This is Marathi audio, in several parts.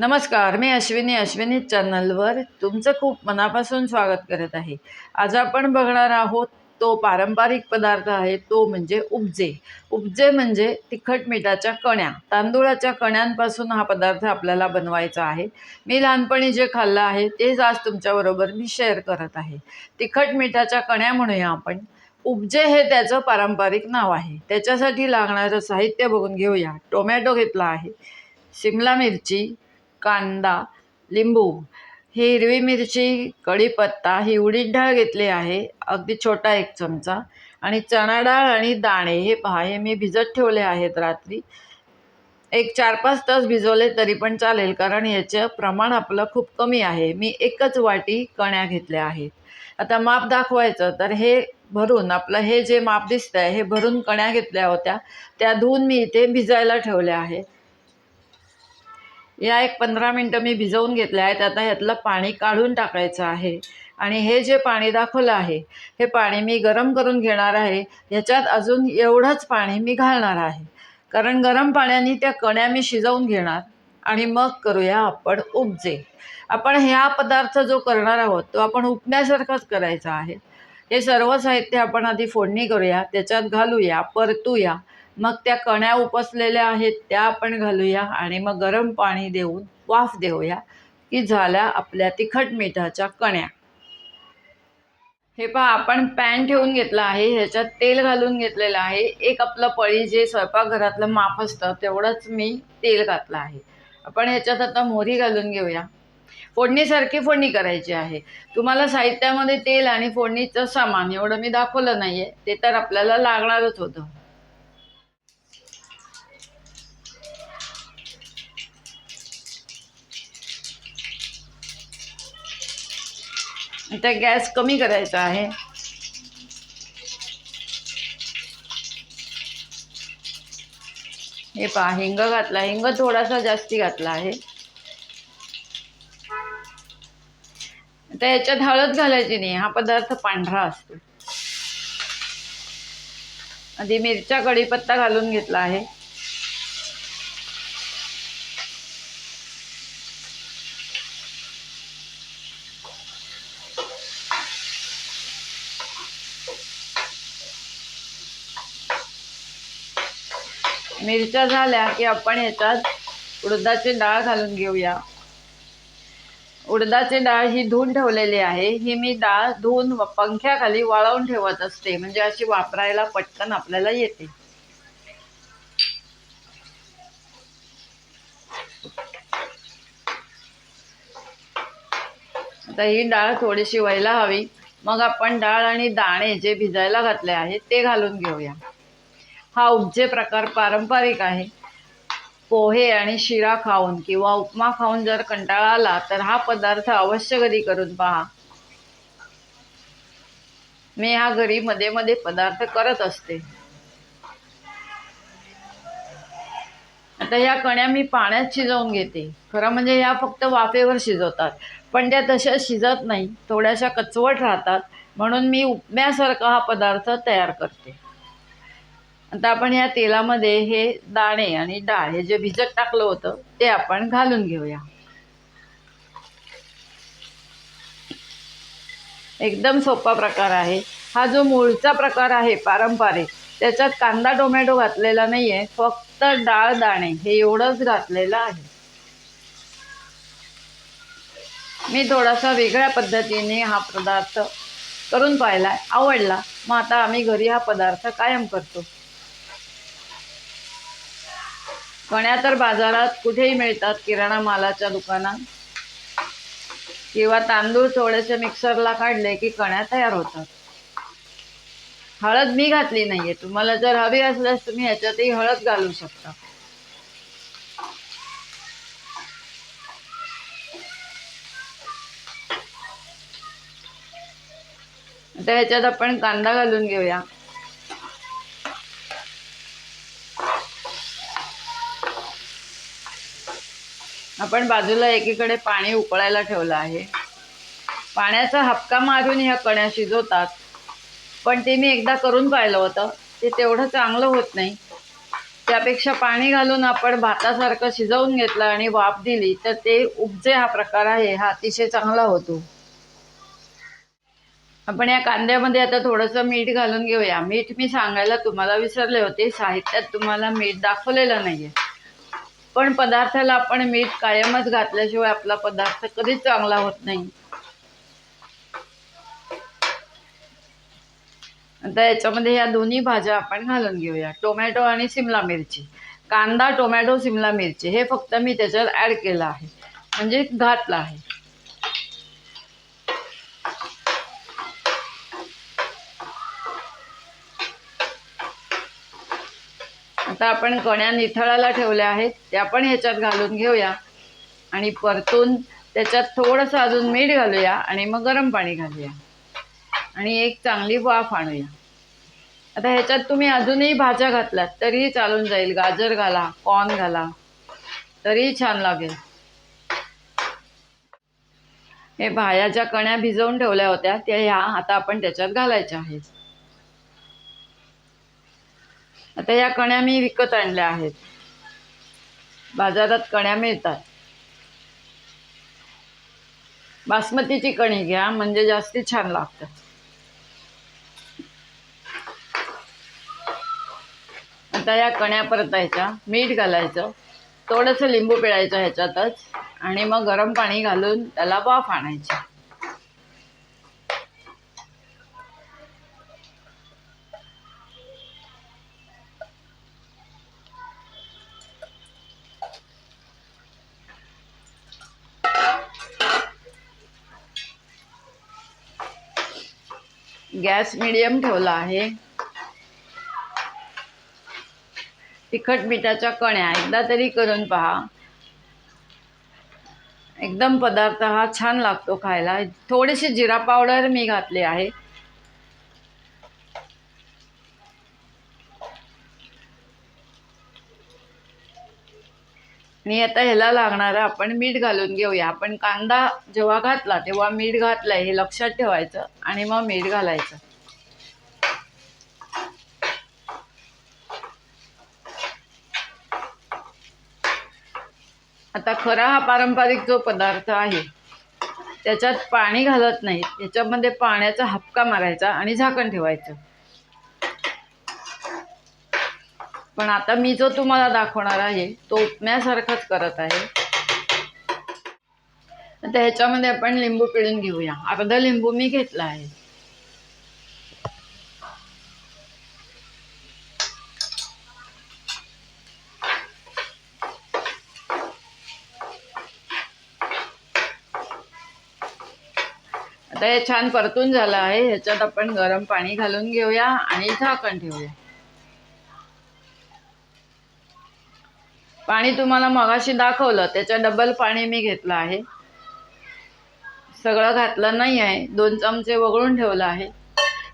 नमस्कार मी अश्विनी अश्विनी चॅनलवर तुमचं खूप मनापासून स्वागत करत आहे. आज आपण बघणार आहोत तो पारंपरिक पदार्थ आहे तो म्हणजे उपजे. उपजे म्हणजे तिखट मिठाच्या कण्या. तांदूळाच्या कण्यांपासून हा पदार्थ आपल्याला बनवायचा आहे. मी लहानपणी जे खाल्लं आहे तेच आज तुमच्याबरोबर मी शेअर करत आहे. तिखट मिठाच्या कण्या म्हणूया आपण. उपजे हे त्याचं पारंपरिक नाव आहे. त्याच्यासाठी लागणारं साहित्य बघून घेऊया. टोमॅटो घेतला आहे. शिमला मिरची कांदा लिंबू ही हिरवी मिरची कढीपत्ता ही उडीद डाळ घेतली आहे. अगदी छोटा एक चमचा. आणि चणा डाळ आणि दाणे हे पहा हे मी भिजत ठेवले आहेत रात्री. एक चार पाच तास भिजवले तरी पण चालेल कारण याचं प्रमाण आपलं खूप कमी आहे. मी एकच वाटी कण्या घेतल्या आहेत. आता माप दाखवायचं तर हे भरून आपलं हे जे माप दिसतं आहे हे भरून कण्या घेतल्या होत्या. त्या धुवून मी इथे भिजायला ठेवल्या आहेत. या एक पंधरा मिनटं मी भिजवून घेतल्या आहेत. आता ह्यातलं पाणी काढून टाकायचं आहे. आणि हे जे पाणी दाखवलं आहे हे पाणी मी गरम करून घेणार आहे. ह्याच्यात अजून एवढंच पाणी मी घालणार आहे. कारण गरम पाण्याने त्या कण्या मी शिजवून घेणार. आणि मग करूया आपण उपजे. आपण ह्या पदार्थ जो करणार आहोत तो आपण उपण्यासारखाच करायचा आहे. हे सर्व साहित्य आपण आधी फोडणी करूया त्याच्यात घालूया परतूया. मग त्या कण्या उपसलेल्या आहेत त्या आपण घालूया आणि मग गरम पाणी देऊन वाफ देऊया की झाल्या आपल्या तिखट मिठाच्या कण्या. हे पहा आपण पॅन ठेवून घेतला आहे ह्याच्यात तेल घालून घेतलेलं आहे. एक आपलं पळी जे स्वयंपाकघरातलं माप असतं तेवढंच मी तेल घातलं आहे. आपण ह्याच्यात आता मोहरी घालून घेऊया. फोडणीसारखी फोडणी करायची आहे. तुम्हाला साहित्यामध्ये तेल आणि फोडणीचं सामान एवढं मी दाखवलं नाही आहे ते तर आपल्याला लागणारच होतं. आता गॅस कमी करायचा आहे. हे पहा हिंग घातला हिंग थोडासा जास्ती घातला आहे. आता याच्यात हळद घालायची नाही हा पदार्थ पांढरा असतो. आधी मिरच्या कढीपत्ता घालून घेतला आहे. मिरच्या झाल्या की आपण याच्यात उडदाची डाळ घालून घेऊया. उडदाची डाळ ही धुवून ठेवलेली आहे. ही मी डाळ धुवून पंख्याखाली वाळवून ठेवत असते. म्हणजे अशी वापरायला पटकन आपल्याला येते. आता ही डाळ थोडीशी व्हायला हवी. मग आपण डाळ आणि दाणे जे भिजायला घातले आहेत ते घालून घेऊया. हा उपजे प्रकार पारंपरिक आहे. पोहे आणि शिरा खाऊन किंवा उपमा खाऊन जर कंटाळा आला तर हा पदार्थ अवश्य घरी करून पहा. मी हा घरी मध्ये मध्ये पदार्थ करत असते. आता ह्या कण्या मी पाण्यात शिजवून घेते. खरं म्हणजे ह्या फक्त वाफेवर शिजवतात. पण त्या तशा शिजत नाही. थोड्याशा कचवट राहतात. म्हणून मी उपम्यासारखा हा पदार्थ तयार करते. आता आपण या तेलामध्ये हे दाणे आणि डाळ हे जे भिजत टाकलं होतं ते आपण घालून घेऊया. एकदम सोपा प्रकार आहे. हा जो मूळचा प्रकार आहे पारंपरिक त्याच्यात कांदा टोमॅटो घातलेला नाही आहे फक्त डाळ दाणे हे एवढंच घातलेलं आहे. मी थोडासा वेगळ्या पद्धतीने हा पदार्थ करून पाहिला आवडला. मग आता आम्ही घरी हा पदार्थ कायम करतो. कण्या तर बाजारात कुठेही मिळतात किराणा मालाच्या दुकानात किंवा तांदूळ थोडेसे मिक्सरला काढले की कण्या तयार होतात. हळद मी घातली नाहीये. तुम्हाला जर हवी असल्यास तुम्ही ह्याच्यातही हळद घालू शकता. आता ह्याच्यात आपण कांदा घालून घेऊया. आपण बाजूला एकीकडे पाणी उकळायला ठेवलं आहे. पाण्याचा हपका मारून ह्या कण्या शिजवतात. पण ते मी एकदा करून पाहिलं होतं ते तेवढं चांगलं होत नाही. त्यापेक्षा पाणी घालून आपण भातासारखं शिजवून घेतलं आणि वाफ दिली तर ते उपजे हा प्रकार आहे हा अतिशय चांगला होतो. आपण या कांद्यामध्ये आता थोडंसं मीठ घालून घेऊया. मीठ मी सांगायला तुम्हाला विसरले होते साहित्यात तुम्हाला मीठ दाखवलेलं नाही आहे पण पदार्थाला आपण मीठ कायमच घातल्याशिवाय आपला पदार्थ कधीच चांगला होत नाही. आता याच्यामध्ये ह्या दोन्ही भाज्या आपण घालून घेऊया. टोमॅटो आणि सिमला मिरची. कांदा टोमॅटो सिमला मिरची हे फक्त मी त्याच्यात ॲड केलं आहे. म्हणजे घातलं आहे. आता आपण कण्या निथळाला ठेवल्या आहेत त्या पण ह्याच्यात घालून घेऊया. आणि परतून त्याच्यात थोडंसं अजून मीठ घालूया आणि मग गरम पाणी घालूया. आणि एक चांगली वाफ आणूया. आता ह्याच्यात तुम्ही अजूनही भाज्या घातल्यात तरीही चालून जाईल. गाजर घाला कॉर्न घाला तरीही छान लागेल. हे भाया ज्या कण्या भिजवून ठेवल्या होत्या त्या ह्या आता आपण त्याच्यात घालायच्या आहेत. आता या कण्या मी विकत आणल्या आहेत. बाजारात कण्या मिळतात. बासमतीची कणी घ्या म्हणजे जास्ती छान लागतं आता या कण्या परतायच्या मीठ घालायचं थोडंसं लिंबू पिळायचं ह्याच्यातच आणि मग गरम पाणी घालून त्याला वाफ आणायची. गॅस मिडियम ठेवला आहे. तिखट मिठाच्या कण्या एकदा तरी करून पहा. एकदम पदार्थ हा छान लागतो खायला. थोडीशी जिरा पावडर मी घातली आहे. आणि आता ह्याला लागणारं आपण मीठ घालून घेऊया. आपण कांदा जेव्हा घातला तेव्हा मीठ घातलंय हे लक्षात ठेवायचं आणि मग मीठ घालायचं. आता खरा हा पारंपरिक जो पदार्थ आहे त्याच्यात पाणी घालत नाही. त्याच्यामध्ये पाण्याचा हपका मारायचा आणि झाकण ठेवायचं. पण आता मी जो तुम्हाला दाखवणार आहे तो उपम्यासारखाच करत आहे. आता ह्याच्यामध्ये आपण लिंबू पिळून घेऊया. अर्धा लिंबू मी घेतला आहे. आता हे छान परतून झालं आहे. ह्याच्यात आपण गरम पाणी घालून घेऊया आणि झाकण ठेवूया. पाणी तुम्हाला मगाशी दाखवलं त्याच्या डबल पाणी मी घेतलं आहे. सगळं घातलं नाही आहे. दोन चमचे वगळून ठेवलं आहे.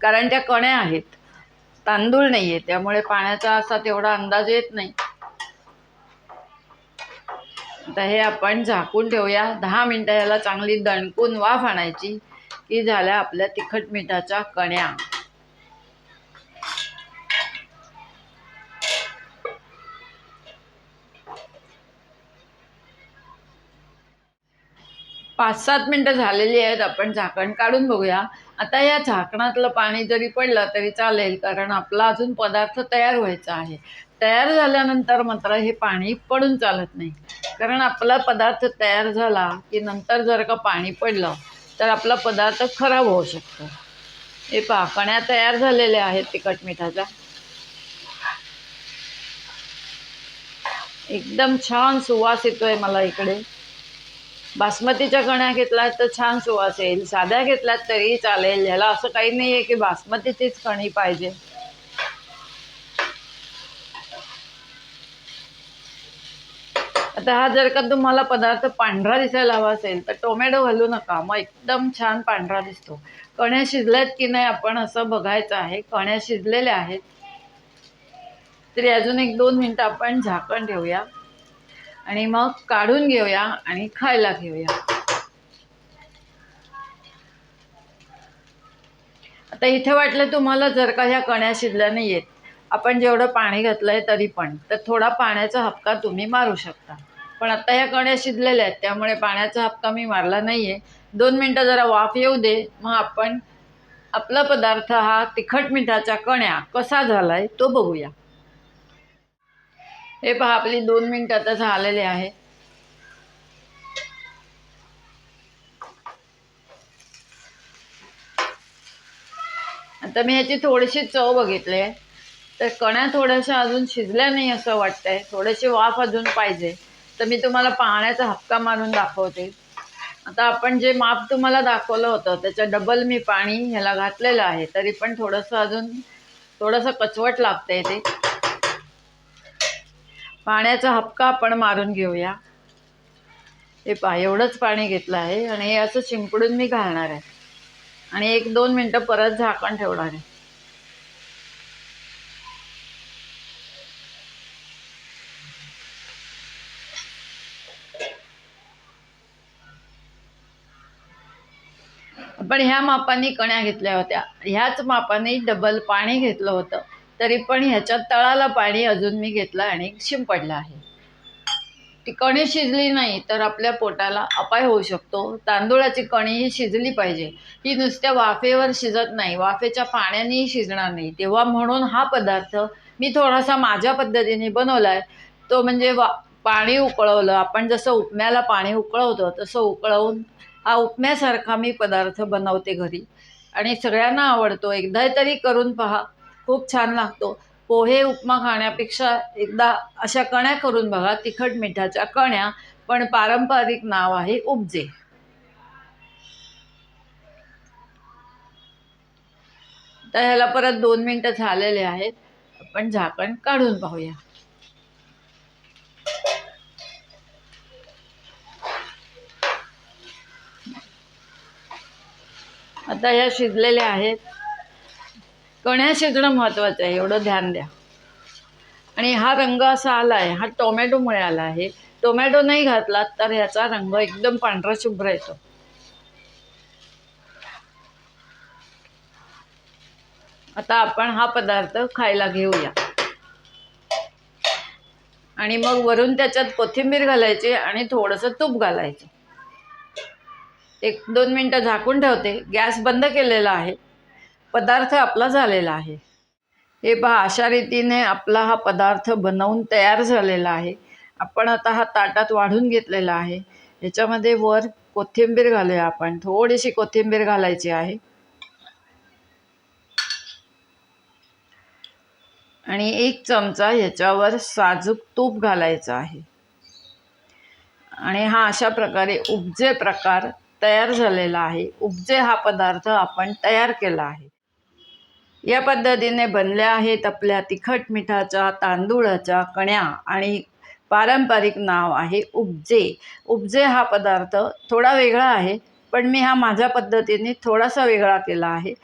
कारण त्या कण्या आहेत. तांदूळ नाही आहे त्यामुळे पाण्याचा असा तेवढा अंदाज येत नाही. आता हे आपण झाकून ठेवूया. दहा मिनटं याला चांगली दणकून वाफ आणायची की झाल्या आपल्या तिखट मिठाच्या कण्या. पाच सात मिनटं झालेली आहेत आपण झाकण काढून बघूया. आता या झाकणातलं पाणी जरी पडलं तरी चालेल कारण आपला अजून पदार्थ तयार व्हायचा आहे. तयार झाल्यानंतर मात्र हे पाणी पडून चालत नाही. कारण आपला पदार्थ तयार झाला की नंतर जर का पाणी पडलं तर आपला पदार्थ खराब होऊ शकतो. हे पहा कण्या तयार झालेल्या आहेत तिखट मिठाच्या. एकदम छान सुवास येतोय मला इकडे. बासमतीच्या कण्या घेतल्यात तर छान सुवास येईल. साध्या घेतल्यात तरी चालेल. ह्याला असं काही नाही आहे की बासमतीचीच कणी पाहिजे. आता हा जर का तुम्हाला पदार्थ पांढरा दिसायला हवा असेल तर टोमॅटो घालू नका. मग एकदम छान पांढरा दिसतो. कण्या शिजल्यात की नाही आपण असं बघायचं आहे. कण्या शिजलेल्या आहेत. तरी अजून एक दोन मिनटं आपण झाकण ठेवूया. आणि मग काढून घेऊया आणि खायला घेऊया. आता इथे वाटलं तुम्हाला जर का ह्या कण्या शिजल्या नाही आहेत आपण जेवढं पाणी घातलं आहे तरी पण तर थोडा पाण्याचा हपका तुम्ही मारू शकता. पण आता ह्या कण्या शिजलेल्या आहेत त्यामुळे पाण्याचा हपका मी मारला नाही आहे दोन मिनटं जरा वाफ येऊ दे मग आपण आपला पदार्थ हा तिखट मिठाच्या कण्या कसा झाला आहे तो बघूया. हे पहा आपली दोन मिनटं आता झालेले आहे. आता मी ह्याची थोडीशी चव बघितली आहे. तर कण्या थोड्याशा अजून शिजल्या नाही असं वाटतंय. थोडेसे वाफ अजून पाहिजे. तर मी तुम्हाला पाण्याचा हक्का मारून दाखवते. आता आपण जे माप तुम्हाला दाखवलं होतं त्याच्या डबल मी पाणी ह्याला घातलेलं आहे. तरी पण थोडंसं अजून थोडंसं कचवट लागतंय ते. पाण्याचा हपका आपण मारून घेऊया. हे पा एवढंच पाणी घेतलं आहे आणि हे असं शिंपडून मी घालणार आहे. आणि एक दोन मिनटं परत झाकण ठेवणार आहे. आपण ह्या मापाने कण्या घेतल्या होत्या. ह्याच मापाने डबल पाणी घेतलं होतं. तरी पण ह्याच्यात तळाला पाणी अजून मी घेतलं आणि शिंपडलं आहे. ती कणी शिजली नाही तर आपल्या पोटाला अपाय होऊ शकतो. तांदूळाची कणी ही शिजली पाहिजे. ही नुसत्या वाफेवर शिजत नाही वाफेच्या पाण्यानेही शिजणार नाही. तेव्हा म्हणून हा पदार्थ मी थोडासा माझ्या पद्धतीने बनवला आहे तो म्हणजे वा पाणी उकळवलं. आपण जसं उपम्याला पाणी उकळवतो तसं उकळवून हा उपम्यासारखा मी पदार्थ बनवते घरी. आणि सगळ्यांना आवडतो. एकदा तरी करून पहा. खूप छान लागतो. पोहे उपमा खाण्यापेक्षा एकदा अशा कण्या करून बघा तिखट मिठाच्या कण्या पण पारंपरिक नाव आहे उपजे. तर ह्याला परत दोन मिनटं झालेले आहेत. आपण झाकण काढून पाहूया. आता ह्या शिजलेल्या आहेत. कण्या शिजणं महत्त्वाचं आहे एवढं ध्यान द्या. आणि हा रंग असा आला आहे हा टोमॅटोमुळे आला आहे टोमॅटो नाही घातला तर ह्याचा रंग एकदम पांढरा शुभ्र येतो. आता आपण हा पदार्थ खायला घेऊया. आणि मग वरून त्याच्यात कोथिंबीर घालायची आणि थोडंसं तूप घालायचं. एक दोन मिनटं झाकून ठेवते. गॅस बंद केलेला आहे. पदार्थ आपला झालेला आहे. हे पहा अशा रीतीने आपला हा पदार्थ बनवून तयार झालेला आहे. आपण आता हा ताटात वाढून घेतलेला आहे. ह्याच्यामध्ये वर कोथिंबीर घालूया आपण. थोडीशी कोथिंबीर घालायची आहे. आणि एक चमचा ह्याच्यावर साजूक तूप घालायचं आहे. आणि हा अशा प्रकारे उपजे प्रकार तयार झालेला आहे. उपजे हा पदार्थ आपण तयार केला आहे. या पद्धतीने बनल्या आहेत आपल्या तिखट मिठाच्या तांदूळाच्या कण्या आणि पारंपरिक नाव आहे उपजे उपजे हा पदार्थ थोडा वेगळा आहे पण मी हा माझ्या पद्धतीने थोडासा वेगळा केला आहे.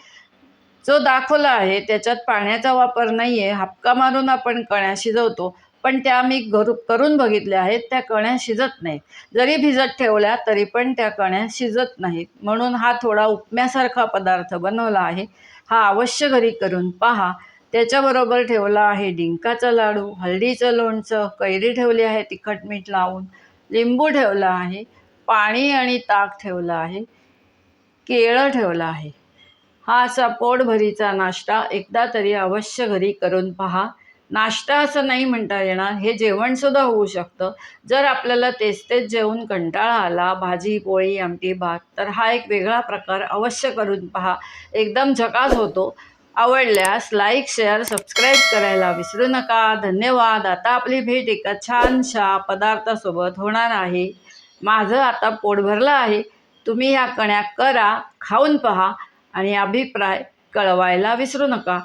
जो दाखवला आहे त्याच्यात पाण्याचा वापर नाही आहे हापका मारून आपण कण्या शिजवतो पण त्या मी घरू करून बघितल्या आहेत त्या कण्या शिजत नाहीत. जरी भिजत ठेवल्या तरी पण त्या कण्या शिजत नाहीत. म्हणून हा थोडा उपम्यासारखा पदार्थ बनवला आहे. हा अवश्य घरी करून पहा. त्याच्याबरोबर ठेवला आहे डिंकाचा लाडू हळदीचं लोणचं कैरी ठेवली आहे तिखट मीठ लावून लिंबू ठेवला आहे पाणी आणि ताक ठेवलं आहे केळं ठेवलं आहे. हा असा पोटभरीचा नाश्ता एकदा तरी अवश्य घरी करून पहा. नाश्ता असं नाही म्हणता येणार हे जेवणसुद्धा होऊ शकतं. जर आपल्याला तेच तेच जेवून कंटाळा आला भाजी पोळी आमटी भात तर हा एक वेगळा प्रकार अवश्य करून पहा. एकदम झकास होतो. आवडल्यास लाईक शेअर सबस्क्राईब करायला विसरू नका. धन्यवाद. आता आपली भेट एका छानशा पदार्थासोबत होणार आहे. माझं आता पोट भरलं आहे. तुम्ही ह्या कण्या करा खाऊन पहा आणि अभिप्राय कळवायला विसरू नका.